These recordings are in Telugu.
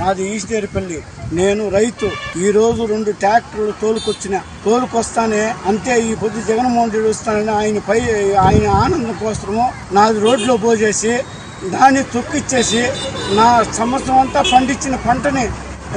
నాది ఈశ్వరిపల్లి నేను రైతు. ఈరోజు రెండు ట్రాక్టర్లు తోలుకొచ్చిన. తోలుకొస్తానే అంతే ఈ పొద్దు జగన్మోహన్ రెడ్డి వస్తానని ఆయన పై ఆయన ఆనందం కోసము నాది రోడ్లో పోజేసి దాన్ని తొక్కిచ్చేసి నా సంవత్సరం అంతా పండించిన పంటని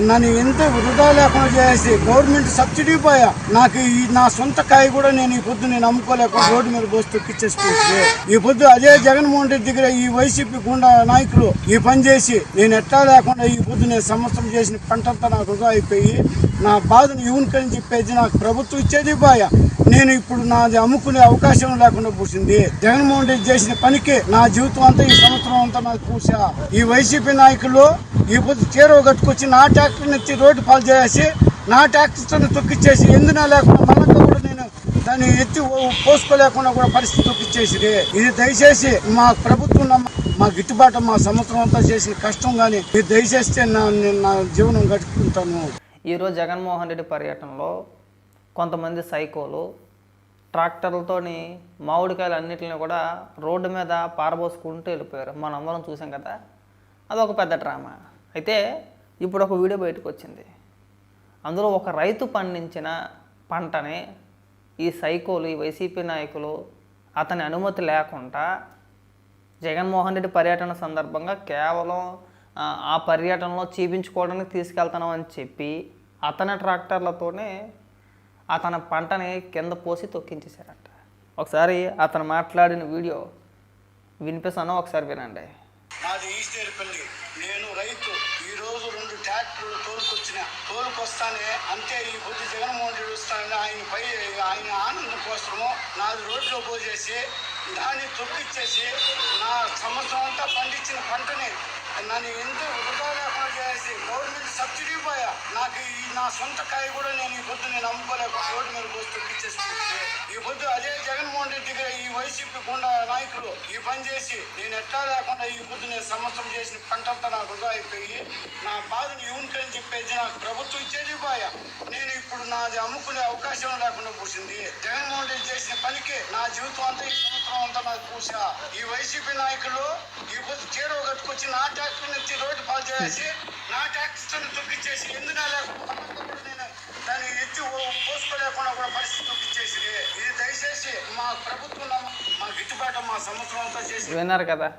నన్ను ఎంత వృధా లేకుండా చేసి గవర్నమెంట్ సబ్సిడీ పోయా నాకు ఈ నా సొంత కాయ కూడా నేను ఈ పొద్దు నేను అమ్ముకోలేకుండా రోడ్డు మీద పోసి తొక్కిచ్చేసుకుంటే ఈ పొద్దు అదే జగన్మోహన్ రెడ్డి దగ్గర ఈ వైసీపీ గుండా నాయకులు ఈ పని చేసి నేను ఎట్టా లేకుండా ఈ పొద్దు నేను సంవత్సరం చేసిన పంటంతా నాకు వృధా అయిపోయి నా బాధను ఇవ్వనికని చెప్పేది నాకు ప్రభుత్వం ఇచ్చేది పోయా. నేను ఇప్పుడు నాది అమ్ముకునే అవకాశం లేకుండా పూసింది. జగన్మోహన్ రెడ్డి చేసిన పనికి నా జీవితం అంతా ఈ సంవత్సరం అంతా నాకు పూసా. ఈ వైసీపీ నాయకులు ఈ పొద్దు చీరవ కట్టుకొచ్చి నా ట్రాక్టర్ని ఎత్తి రోడ్డు పాలు చేసి నా ట్రాక్టర్తో తొక్కిచ్చేసి ఎందున లేకుండా మళ్ళీ కూడా నేను దాన్ని ఎత్తి పోసుకోలేకుండా కూడా పరిస్థితి తొక్కిచ్చేసి ఇది దయచేసి మా ప్రభుత్వం మా గిట్టుబాటు మా సంవత్సరం అంతా చేసిన కష్టం కానీ మీరు దయచేస్తే నా నేను నా జీవనం గడుపుకుంటాను. ఈరోజు జగన్మోహన్ రెడ్డి పర్యటనలో కొంతమంది సైకోలు ట్రాక్టర్లతోని మామిడికాయలు అన్నింటిని కూడా రోడ్డు మీద పారబోసుకుంటూ వెళ్ళిపోయారు. మనందరం చూసాం కదా అదొక పెద్ద డ్రామా. అయితే ఇప్పుడు ఒక వీడియో బయటకు వచ్చింది అందులో ఒక రైతు పండించిన పంటని ఈ సైకోలు ఈ వైసీపీ నాయకులు అతని అనుమతి లేకుండా జగన్మోహన్ రెడ్డి పర్యటన సందర్భంగా కేవలం ఆ, పర్యటనలో చూపించుకోవడానికి తీసుకెళ్తాను అని చెప్పి అతని ట్రాక్టర్లతోనే అతని పంటని కింద పోసి తొక్కించేశారట. ఒకసారి అతను మాట్లాడిన వీడియో వినిపిస్తాను ఒకసారి వినండి. నాది ఈశ్వరిపల్లి నేను రైతు. ఈరోజు రెండు ట్రాక్టర్లు తోలుకొచ్చిన. తోలుకొస్తానే అంతే ఈ పొద్దు జగన్మోహన్ రెడ్డి వస్తానని ఆయన పై ఆయన ఆనందం కోసము నాది రోడ్లో పోసేసి దాన్ని తొక్కిచ్చేసి నా సంవత్సరం అంతా పండించిన పంటని నన్ను ఎంత వృధా లేకుండా చేసి గవర్నమెంట్ సబ్సిడీ పోయా? నాకు ఈ నా సొంత కాయ కూడా నేను ఈ పొద్దు నేను అమ్ముకోలేక రోడ్డు మీద పోసి తొక్కిచ్చేసుకుంటే ఈ పొద్దు అదే జగన్మోహన్ రెడ్డి దగ్గర ఈ వైసీపీ గుండా నాయకులు ఈ పని చేసి నేను ఎట్టా లేకుండా ఈ పొద్దు నేను సంవత్సరం చేసిన పంటంతా నాకు వృధా అయిపోయి నా బాధను ఇవ్వనికని చెప్పేసి నాకు ప్రభుత్వం ఇచ్చేది పోయా. నేను ఇప్పుడు నాది అమ్ముకునే అవకాశం లేకుండా పూసింది. జగన్మోహన్ రెడ్డి చేసిన పనికి నా జీవితం అంతా ఈ సంవత్సరం అంతా నాకు ఈ వైసీపీ నాయకులు ఈ పొద్దు చీరవ కట్టుకొచ్చి నా ట్యాక్స్ నుంచి రోడ్డు పాలు చేసి నా ట్యాక్స్ తొక్కిచ్చేసి ఎందుకు లేకుండా నేను దాన్ని ఎత్తి పోసుకోలేకుండా కూడా పరిస్థితి తొక్కిచ్చేసి ఇది దయచేసి మా ప్రభుత్వం మా గిట్టుబాటు మా సంవత్సరం అంతా చేసి. విన్నారు కదా?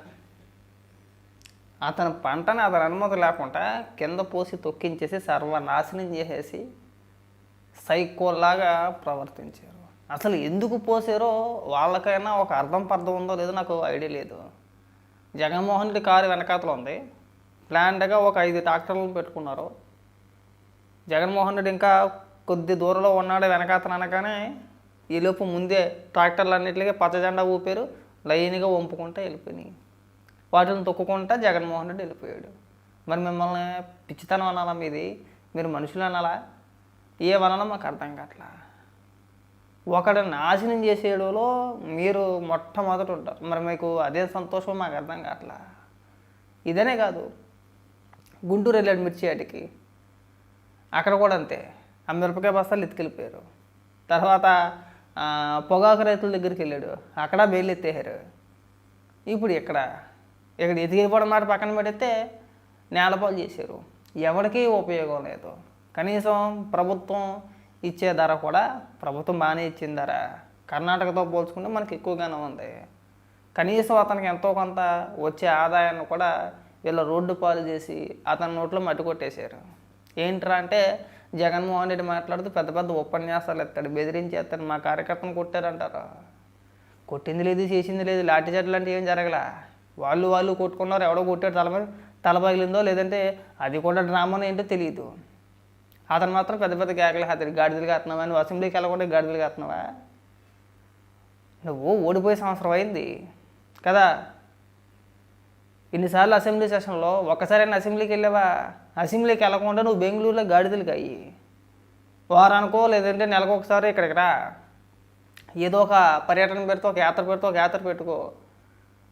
అతను పంటని అతని అనుమతి లేకుండా కింద పోసి తొక్కించేసి సర్వనాశనం చేసేసి సైకోలాగా ప్రవర్తించారు. అసలు ఎందుకు పోసారో వాళ్ళకైనా ఒక అర్థం పర్థం ఉందో లేదో నాకు ఐడియా లేదు. జగన్మోహన్ రెడ్డి కారు వెనకాతలు ఉంది. ప్లాన్డ్గా ఒక ఐదు ట్రాక్టర్లను పెట్టుకున్నారు. జగన్మోహన్ రెడ్డి ఇంకా కొద్ది దూరంలో ఉన్నాడు వెనకాతన అనగానే ఈలోపు ముందే ట్రాక్టర్లు అన్నింటికి పచ్చ జెండా ఊపారు. లైన్గా వంపుకుంటూ వెళ్ళిపోయినాయి. వాటిని తొక్కుకుంటా జగన్మోహన్ రెడ్డి వెళ్ళిపోయాడు. మరి మిమ్మల్ని పిచ్చితనం అనాలా మీది? మీరు మనుషులు అనాలా? ఏమనాలో మాకు అర్థం కావట్లా? ఒకడు నాశనం చేసేయడంలో మీరు మొట్టమొదట ఉంటారు. మరి మీకు అదే సంతోషం మాకు అర్థం కావట్లా? ఇదనే కాదు. గుంటూరు వెళ్ళాడు మిర్చి ఆటికి. అక్కడ కూడా అంతే. ఆ మిరపకాయ బస్తాలు ఎత్తుకెళ్ళిపోయారు. తర్వాత పొగాకు రైతుల దగ్గరికి వెళ్ళాడు. అక్కడ బెయిల్ ఎత్తేసారు ఇప్పుడు ఇక్కడ ఇక్కడ ఎదిగిపోవడం మాట పక్కన పెడితే నేలపాలు చేశారు. ఎవరికీ ఉపయోగం లేదు. కనీసం ప్రభుత్వం ఇచ్చే ధర కూడా ప్రభుత్వం బాగానే ఇచ్చిన ధర. కర్ణాటకతో పోల్చుకుంటే మనకి ఎక్కువగానే ఉంది. కనీసం అతనికి ఎంతో కొంత వచ్చే ఆదాయాన్ని కూడా వీళ్ళ రోడ్డు పాలు చేసి అతని నోట్లో మట్టి కొట్టేశారు. ఏంట్రా అంటే జగన్మోహన్ రెడ్డి మాట్లాడుతూ పెద్ద పెద్ద ఉపన్యాసాలు ఎత్తాడు బెదిరించేస్తాడు మా కార్యకర్తను కొట్టారంటారు. కొట్టింది లేదు చేసింది లేదు లాఠీ చెట్లు అంటే ఏం జరగలా? వాళ్ళు వాళ్ళు కొట్టుకున్నారు ఎవడో కొట్టాడు తల తల పగిలిందో లేదంటే అది కూడా డ్రామానో ఏంటో తెలియదు. అతను మాత్రం పెద్ద పెద్ద కేకలు హతడి గాడిదలు కాస్తున్నావా నువ్వు అసెంబ్లీకి వెళ్ళకుండా గాడిదలు కాస్తున్నావా నువ్వు ఓడిపోయే సంవత్సరం అయింది కదా? ఇన్నిసార్లు అసెంబ్లీ సెషన్లో ఒక్కసారైనా అసెంబ్లీకి వెళ్ళావా? అసెంబ్లీకి వెళ్ళకుండా నువ్వు బెంగళూరులో గాడిదలకి అయ్యి వారానికో లేదంటే నెలకు ఒకసారి ఇక్కడికి రా. ఏదో ఒక పర్యటన పెడితే ఒక యాత్ర పెడితే ఒక యాత్ర పెట్టుకో.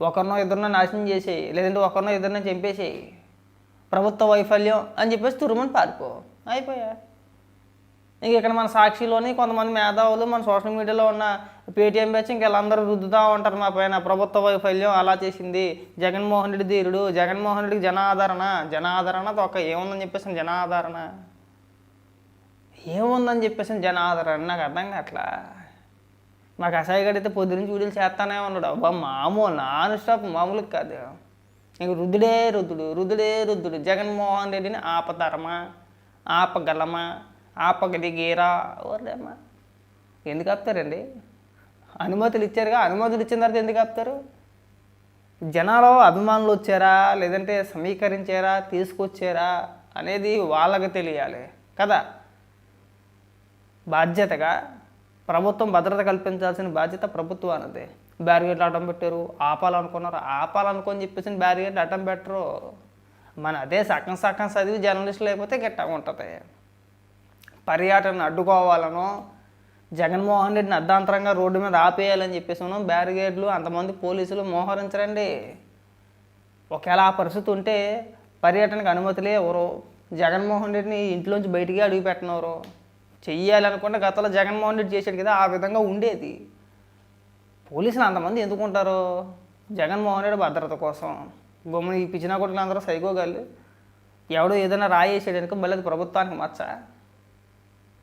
ఒకరినో ఇద్దరినో నాశనం చేసేయి. లేదంటే ఒకరినో ఇద్దరినో చంపేసేయి. ప్రభుత్వ వైఫల్యం అని చెప్పేసి తురుమని పారిపో. అయిపోయా. ఇంక ఇక్కడ మన సాక్షిలోని కొంతమంది మేధావులు మన సోషల్ మీడియాలో ఉన్న పేటీఎం బ్యాచ్ ఇంకెళ్ళందరూ వీళ్ళందరూ రుద్దుతూ ఉంటారు మా పైన. ప్రభుత్వ వైఫల్యం అలా చేసింది. జగన్మోహన్ రెడ్డి ధీరుడు. జగన్మోహన్ రెడ్డికి జనాదరణ. జనాదరణ ఒక ఏముందని చెప్పేసి జనాదరణ. ఏముందని చెప్పేసి జనాదరణ. నాకు అర్థం కావట్లా. మాకు అసాయి గడితే పొద్దునుంచి వీడియోలు చేస్తానే ఉన్నాడు. అబ్బా మామూలు నాన్ స్టాప్ మామూలు కాదు. ఇంక రుద్దుడే రుద్దుడు రుద్దుడే రుద్దుడు. జగన్మోహన్ రెడ్డిని ఆపతారమా ఆపగలమా? ఆపగలిగేరా? ఓర్లేమ్మా ఎందుకు ఆపుతారండి? అనుమతులు ఇచ్చారుగా? అనుమతులు ఇచ్చిన తర్వాత ఎందుకు ఆపుతారు? జనాలు అభిమానులు వచ్చారా? లేదంటే సమీకరించారా? తీసుకొచ్చారా? అనేది వాళ్ళకి తెలియాలి. కదా? బాధ్యతగా ప్రభుత్వం భద్రత కల్పించాల్సిన బాధ్యత ప్రభుత్వానిది బ్యారిగేట్లు అడ్డం పెట్టారు. ఆపాలనుకున్నారు. ఆపాలనుకొని చెప్పేసి బ్యారిగేట్లు అడ్డం పెట్టరు. మన అదే సగం సగం చదివి జర్నలిస్ట్ అయిపోతే గట్టిగా ఉంటుంది. పర్యాటన అడ్డుకోవాలనో జగన్మోహన్ రెడ్డిని అర్ధాంతరంగా రోడ్డు మీద ఆపేయాలని చెప్పేసి బ్యారిగేడ్లు అంతమంది పోలీసులు మోహరించరండి. ఒకవేళ ఆ పరిస్థితి ఉంటే పర్యటనకు అనుమతులే ఎవరు జగన్మోహన్ రెడ్డిని ఇంట్లోంచి బయటికి అడుగు పెట్టినవరు. చెయ్యాలనుకుంటే గతంలో జగన్మోహన్ రెడ్డి చేశాడు కదా ఆ విధంగా ఉండేది. పోలీసులు అంతమంది ఎందుకుంటారు? జగన్మోహన్ రెడ్డి భద్రత కోసం. బొమ్మని ఈ పిచ్చిన కొట్టులు అందరూ సైకోగలు ఎవడో ఏదైనా రాయేసాడనుకో మళ్ళీ అది ప్రభుత్వానికి మచ్చ.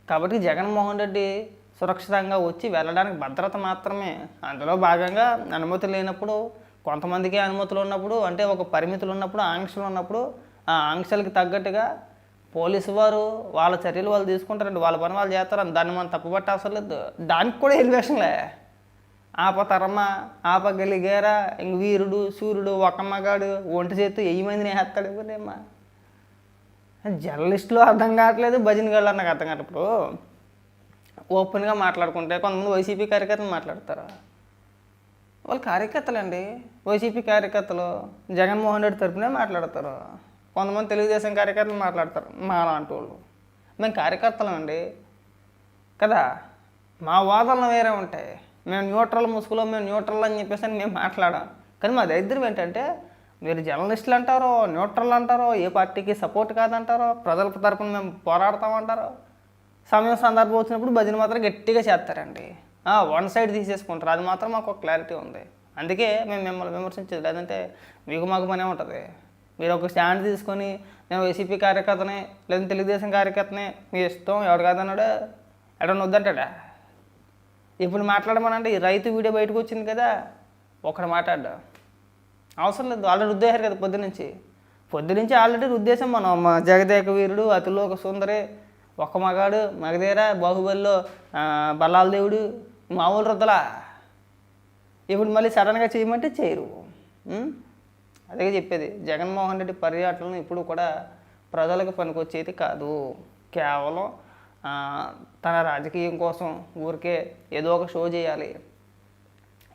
కాబట్టి జగన్మోహన్ రెడ్డి సురక్షితంగా వచ్చి వెళ్ళడానికి భద్రత మాత్రమే. అందులో భాగంగా అనుమతులు లేనప్పుడు కొంతమందికి అనుమతులు ఉన్నప్పుడు అంటే ఒక పరిమితులు ఉన్నప్పుడు ఆంక్షలు ఉన్నప్పుడు ఆ ఆంక్షలకి తగ్గట్టుగా పోలీసు వారు వాళ్ళ చర్యలు వాళ్ళు తీసుకుంటారండి. వాళ్ళ పని వాళ్ళు చేస్తారు. దాన్ని మనం తప్పుపట్ట అవసరం లేదు. దానికి కూడా ఎలివేషన్లే. ఆపతరమా ఆపగలిగారా ఇంక వీరుడు సూర్యుడు ఒక మగాడు ఒంటి చేత్తు వెయ్యి మంది వేస్తాడు ఇవ్వలేమ్మా జర్నలిస్టులు అర్థం కావట్లేదు భజన గాళ్ళు నాకు అర్థం కావట్లేదు. ఓపెన్గా మాట్లాడుకుంటే కొంతమంది వైసీపీ కార్యకర్తలు మాట్లాడతారు? వాళ్ళు కార్యకర్తలండి. వైసీపీ కార్యకర్తలు జగన్మోహన్ రెడ్డి తరపునే మాట్లాడతారు. కొంతమంది తెలుగుదేశం కార్యకర్తలు మాట్లాడతారు మా లాంటి వాళ్ళు మేము కార్యకర్తలం అండి. కదా? మా వాదనలు వేరే ఉంటాయి. మేము న్యూట్రల్ ముసుగులో మేము న్యూట్రల్ అని చెప్పేసి అని మేము మాట్లాడాం కానీ మా దరిద్రం ఏంటంటే మీరు జర్నలిస్టులు అంటారో న్యూట్రల్ అంటారో ఏ పార్టీకి సపోర్ట్ కాదంటారో ప్రజల తరపున మేము పోరాడతామంటారో సమయం సందర్భం వచ్చినప్పుడు భజన మాత్రం గట్టిగా చేస్తారండి. వన్ సైడ్ తీసేసుకుంటారు. అది మాత్రం మాకు ఒక క్లారిటీ ఉంది. అందుకే మేము మిమ్మల్ని విమర్శించేది లేదంటే మీకు మాకు పనే ఉంటుంది. మీరు ఒక స్టాండ్ తీసుకొని నేను వైసీపీ కార్యకర్తనే లేదా తెలుగుదేశం కార్యకర్తనే మీ ఇష్టం ఎవడు కాదన్నాడు? ఎడన్నా వద్దంటాడా ఇప్పుడు మాట్లాడమనండి ఈ రైతు వీడియో బయటకు వచ్చింది కదా ఒకడు మాట్లాడ్డా? అవసరం లేదు ఆల్రెడీ రుద్దేశారు కదా పొద్దునుంచి పొద్దునుంచి ఆల్రెడీ రుద్దేశం మనం మా జగదేక వీరుడు అతిలోక సుందరి ఒక్క మగాడు మగధీర బాహుబలిలో బల్లాల దేవుడు మామూలు రుద్దలా ఇప్పుడు మళ్ళీ సడన్గా చేయమంటే చేయరు. అదే చెప్పేది జగన్మోహన్ రెడ్డి పర్యటనలు ఇప్పుడు కూడా ప్రజలకు పనికొచ్చేది కాదు. కేవలం తన రాజకీయం కోసం ఊరికే ఏదో ఒక షో చేయాలి.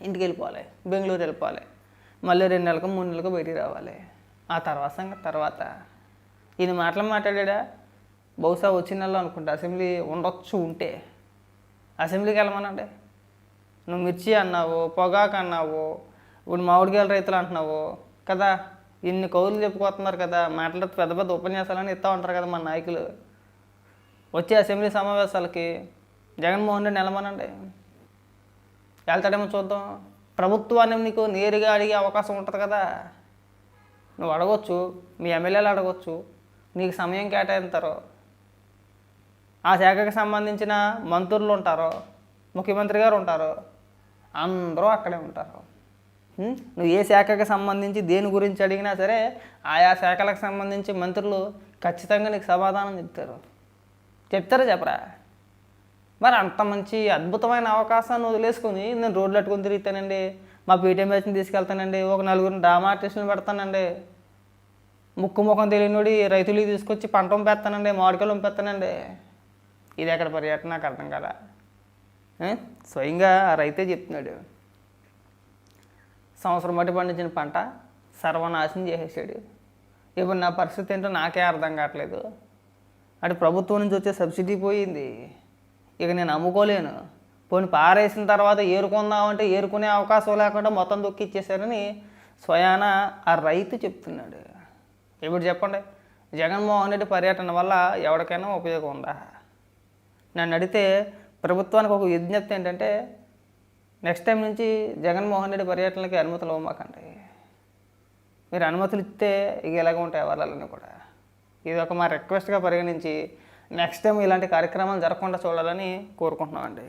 ఇంటికి వెళ్ళిపోవాలి బెంగళూరు వెళ్ళిపోవాలి మళ్ళీ రెండు నెలలకు మూడు నెలలకు బయటికి రావాలి. ఆ తర్వాత సంగతి తర్వాత. ఈయన మాటలు మాట్లాడా బహుశా వచ్చిన నెలలో అనుకుంటా అసెంబ్లీ ఉండొచ్చు ఉంటే. అసెంబ్లీకి వెళ్ళమనండి. నువ్వు మిర్చి అన్నావు పొగాకు అన్నావు ఇప్పుడు మామిడికాయల రైతులు అంటున్నావు కదా ఇన్ని కౌలు చెప్పుకోతున్నారు కదా మాట్లాడుతూ పెద్ద పెద్ద ఉపన్యాసాలని ఇస్తూ ఉంటారు కదా మన నాయకులు. వచ్చే అసెంబ్లీ సమావేశాలకి జగన్మోహన్ రెడ్డి నిలమనండి వెళ్తాడేమో చూద్దాం. ప్రభుత్వాన్ని నీకు నేరుగా అడిగే అవకాశం ఉంటుంది కదా. నువ్వు అడగొచ్చు మీ ఎమ్మెల్యేలు అడగొచ్చు నీకు సమయం కేటాయింతారు ఆ శాఖకు సంబంధించిన మంత్రులు ఉంటారు ముఖ్యమంత్రి గారు ఉంటారు అందరూ అక్కడే ఉంటారు. నువ్వు ఏ శాఖకు సంబంధించి దేని గురించి అడిగినా సరే ఆయా శాఖలకు సంబంధించి మంత్రులు ఖచ్చితంగా నీకు సమాధానం చెప్తారు. చెప్తారా చెప్పరా? మరి అంత మంచి అద్భుతమైన అవకాశాన్ని వదిలేసుకొని నేను రోడ్లు అట్టుకొని తిరుగుతానండి మా పీటీఎం బ్యాచ్ని తీసుకెళ్తానండి ఒక నలుగురిని డ్రామా ఆర్టిస్టులు పెడతానండి. ముక్కు ముఖం తెలియనివాడి రైతులకి తీసుకొచ్చి పంట పంపేస్తానండి మామిడికాయలు పంపేస్తానండి ఇది ఎక్కడ పర్యటన? నాకు అర్థం కదా స్వయంగా ఆ రైతే చెప్తున్నాడు. సంవత్సరం బట్టి పండించిన పంట సర్వనాశనం చేసేసాడు. ఇప్పుడు నా పరిస్థితి ఏంటో నాకే అర్థం కావట్లేదు. అటు ప్రభుత్వం నుంచి వచ్చే సబ్సిడీ పోయింది. ఇక నేను అమ్ముకోలేను పోనీ పారేసిన తర్వాత ఏరుకుందామంటే ఏరుకునే అవకాశం లేకుండా మొత్తం దొక్కిచ్చేశారని స్వయాన ఆ రైతు చెప్తున్నాడు. ఇప్పుడు చెప్పండి జగన్మోహన్ రెడ్డి పర్యటన వల్ల ఎవరికైనా ఉపయోగం ఉందా? నన్ను అడిగితే ప్రభుత్వానికి ఒక విజ్ఞప్తి ఏంటంటే నెక్స్ట్ టైం నుంచి జగన్మోహన్ రెడ్డి పర్యటనలకి అనుమతులు ఇవ్వమాకండి. మీరు అనుమతులు ఇస్తే ఇక ఎలాగ ఉంటాయి వాళ్ళని కూడా. ఇది ఒక మా రిక్వెస్ట్గా పరిగణించి నెక్స్ట్ టైం ఇలాంటి కార్యక్రమాలు జరగకుండా చూడాలని కోరుకుంటున్నామండి.